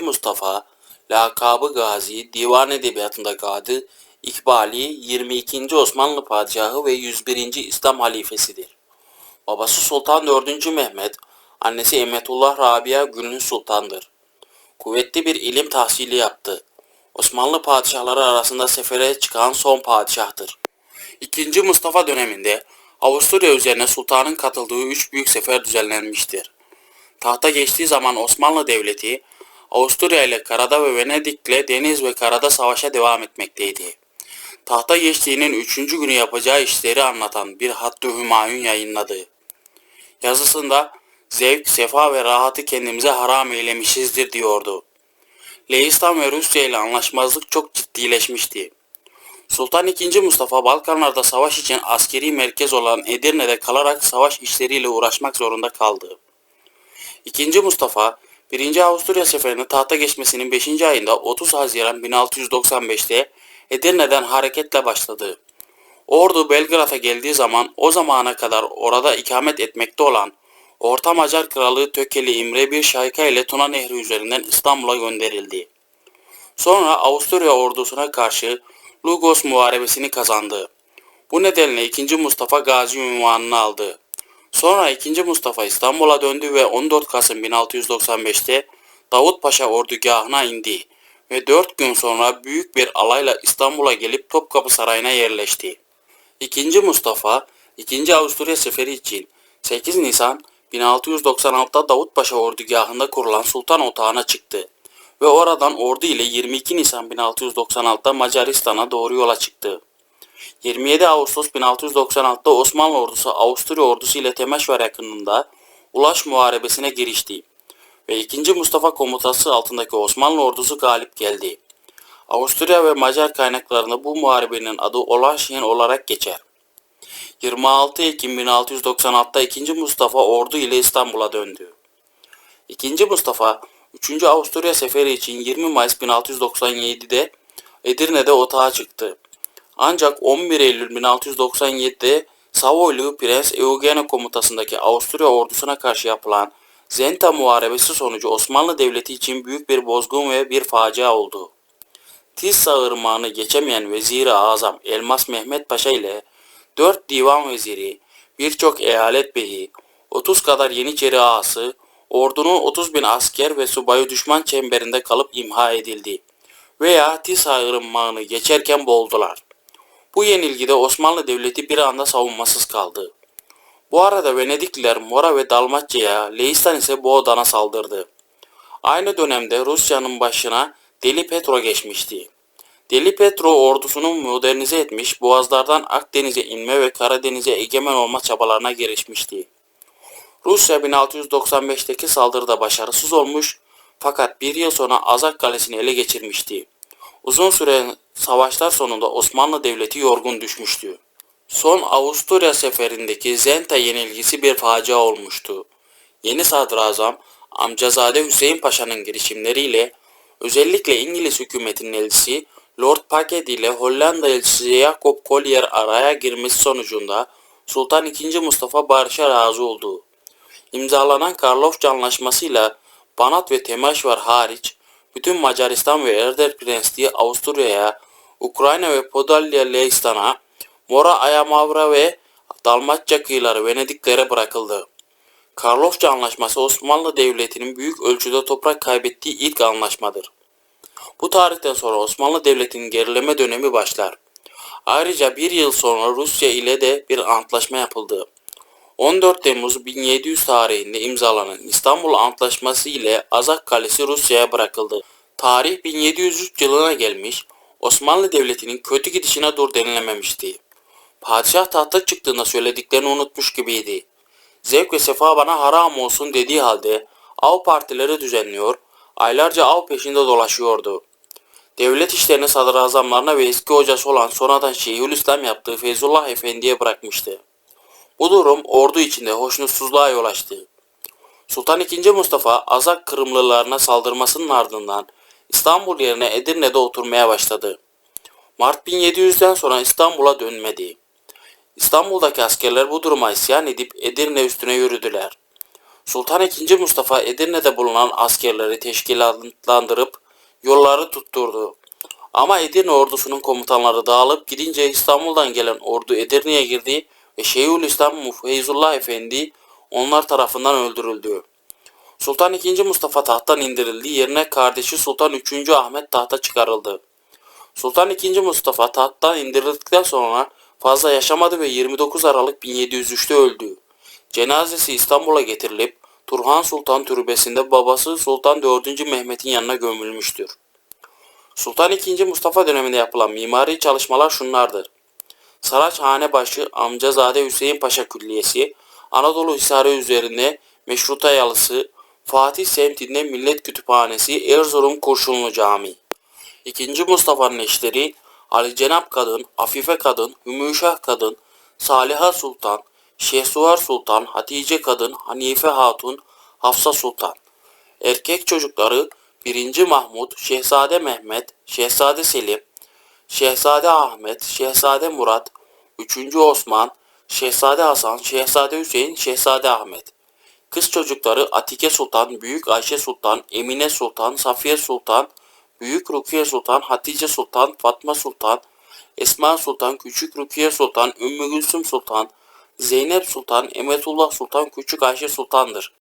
Mustafa, lakabı Gazi, divan edebiyatında Gadı, İkbali 22. Osmanlı Padişahı ve 101. İslam halifesidir. Babası Sultan 4. Mehmet, annesi Emetullah Rabia Gülnü Sultan'dır. Kuvvetli bir ilim tahsili yaptı. Osmanlı padişahları arasında sefere çıkan son padişahtır. İkinci Mustafa döneminde Avusturya üzerine sultanın katıldığı üç büyük sefer düzenlenmiştir. Tahta geçtiği zaman Osmanlı Devleti Avusturya ile karada ve Venedik'le deniz ve karada savaşa devam etmekteydi. Tahta geçtiğinin üçüncü günü yapacağı işleri anlatan bir Hattı Hümayun yayınladı. Yazısında zevk, sefa ve rahatı kendimize haram eylemişizdir diyordu. Leistan ve Rusya ile anlaşmazlık çok ciddileşmişti. Sultan II. Mustafa Balkanlarda savaş için askeri merkez olan Edirne'de kalarak savaş işleriyle uğraşmak zorunda kaldı. II. Mustafa 1. Avusturya seferinde tahta geçmesinin 5. ayında 30 Haziran 1695'te Edirne'den hareketle başladı. Ordu Belgrad'a geldiği zaman o zamana kadar orada ikamet etmekte olan Orta Macar Kralı Tökeli İmre bir şayka ile Tuna Nehri üzerinden İstanbul'a gönderildi. Sonra Avusturya ordusuna karşı Lugos Muharebesini kazandı. Bu nedenle 2. Mustafa Gazi unvanını aldı. Sonra 2. Mustafa İstanbul'a döndü ve 14 Kasım 1695'te Davut Paşa ordugahına indi ve 4 gün sonra büyük bir alayla İstanbul'a gelip Topkapı Sarayı'na yerleşti. 2. Mustafa 2. Avusturya seferi için 8 Nisan 1696'da Davutpaşa ordugahında kurulan Sultan Otağı'na çıktı ve oradan ordu ile 22 Nisan 1696'da Macaristan'a doğru yola çıktı. 27 Ağustos 1696'da Osmanlı ordusu Avusturya ordusu ile Temeşvar yakınında Ulaş Muharebesi'ne girişti ve 2. Mustafa komutası altındaki Osmanlı ordusu galip geldi. Avusturya ve Macar kaynaklarında bu muharebenin adı Olaşyen olarak geçer. 26 Ekim 1696'da 2. Mustafa ordu ile İstanbul'a döndü. 2. Mustafa 3. Avusturya seferi için 20 Mayıs 1697'de Edirne'de otağa çıktı. Ancak 11 Eylül 1697'de Savoylu Prens Eugene komutasındaki Avusturya ordusuna karşı yapılan Zenta Muharebesi sonucu Osmanlı Devleti için büyük bir bozgun ve bir facia oldu. Tissa Irmağı'nı geçemeyen Vezir-i Azam Elmas Mehmet Paşa ile 4 divan veziri, birçok eyalet beyi, 30 kadar Yeniçeri ağası, ordunun 30 bin asker ve subayı düşman çemberinde kalıp imha edildi veya Tisa Irmağı'nı geçerken boğuldular. Bu yenilgide Osmanlı Devleti bir anda savunmasız kaldı. Bu arada Venedikliler Mora ve Dalmatya'ya, Leistan ise Boğdan'a saldırdı. Aynı dönemde Rusya'nın başına Deli Petro geçmişti. Deli Petro ordusunu modernize etmiş, boğazlardan Akdeniz'e inme ve Karadeniz'e egemen olma çabalarına girişmişti. Rusya 1695'teki saldırıda başarısız olmuş fakat bir yıl sonra Azak Kalesi'ni ele geçirmişti. Uzun süren savaşlar sonunda Osmanlı Devleti yorgun düşmüştü. Son Avusturya seferindeki Zenta yenilgisi bir facia olmuştu. Yeni sadrazam amcazade Hüseyin Paşa'nın girişimleriyle özellikle İngiliz hükümetinin elçisi Lord Packet ile Hollanda elçisi Jacob Collier araya girmesi sonucunda Sultan II. Mustafa barışa razı oldu. İmzalanan Karlofça Anlaşması'yla Banat ve Temeşvar hariç bütün Macaristan ve Erdel Prensliği Avusturya'ya, Ukrayna ve Podalya Leistan'a, Mora Ayamavra ve Dalmatça kıyıları Venediklere bırakıldı. Karlofça Anlaşması Osmanlı Devleti'nin büyük ölçüde toprak kaybettiği ilk anlaşmadır. Bu tarihten sonra Osmanlı Devleti'nin gerileme dönemi başlar. Ayrıca bir yıl sonra Rusya ile de bir antlaşma yapıldı. 14 Temmuz 1700 tarihinde imzalanan İstanbul Antlaşması ile Azak Kalesi Rusya'ya bırakıldı. Tarih 1703 yılına gelmiş, Osmanlı Devleti'nin kötü gidişine dur denilememişti. Padişah tahta çıktığında söylediklerini unutmuş gibiydi. Zevk ve sefa bana haram olsun dediği halde av partileri düzenliyor, aylarca av peşinde dolaşıyordu. Devlet işlerini sadrazamlarına ve eski hocası olan sonradan Şeyhülislam yaptığı Feyzullah Efendi'ye bırakmıştı. Bu durum ordu içinde hoşnutsuzluğa yol açtı. Sultan II. Mustafa Azak Kırımlılarına saldırmasının ardından İstanbul yerine Edirne'de oturmaya başladı. Mart 1700'den sonra İstanbul'a dönmedi. İstanbul'daki askerler bu duruma isyan edip Edirne üstüne yürüdüler. Sultan II. Mustafa Edirne'de bulunan askerleri teşkilatlandırıp yolları tutturdu. Ama Edirne ordusunun komutanları dağılıp gidince İstanbul'dan gelen ordu Edirne'ye girdi Şeyhülislam Feyzullah Efendi onlar tarafından öldürüldü. Sultan II. Mustafa tahttan indirildi, yerine kardeşi Sultan III. Ahmet tahta çıkarıldı. Sultan II. Mustafa tahttan indirildikten sonra fazla yaşamadı ve 29 Aralık 1703'te öldü. Cenazesi İstanbul'a getirilip Turhan Sultan Türbesi'nde babası Sultan IV. Mehmet'in yanına gömülmüştür. Sultan II. Mustafa döneminde yapılan mimari çalışmalar şunlardır. Saraçhanebaşı Amcazade Hüseyin Paşa Külliyesi, Anadolu Hisarı üzerinde Meşruta Yalısı, Fatih semtinde Millet Kütüphanesi, Erzurum Kurşunlu Camii. İkinci Mustafa'nın eşleri Ali Cenap Kadın, Afife Kadın, Hümüşah Kadın, Saliha Sultan, Şehsuvar Sultan, Hatice Kadın, Hanife Hatun, Hafsa Sultan. Erkek çocukları 1. Mahmud, Şehzade Mehmet, Şehzade Selim, Şehzade Ahmet, Şehzade Murat, 3. Osman, Şehzade Hasan, Şehzade Hüseyin, Şehzade Ahmet. Kız çocukları Atike Sultan, Büyük Ayşe Sultan, Emine Sultan, Safiye Sultan, Büyük Rukiye Sultan, Hatice Sultan, Fatma Sultan, Esma Sultan, Küçük Rukiye Sultan, Ümmü Gülsüm Sultan, Zeynep Sultan, Emetullah Sultan, Küçük Ayşe Sultan'dır.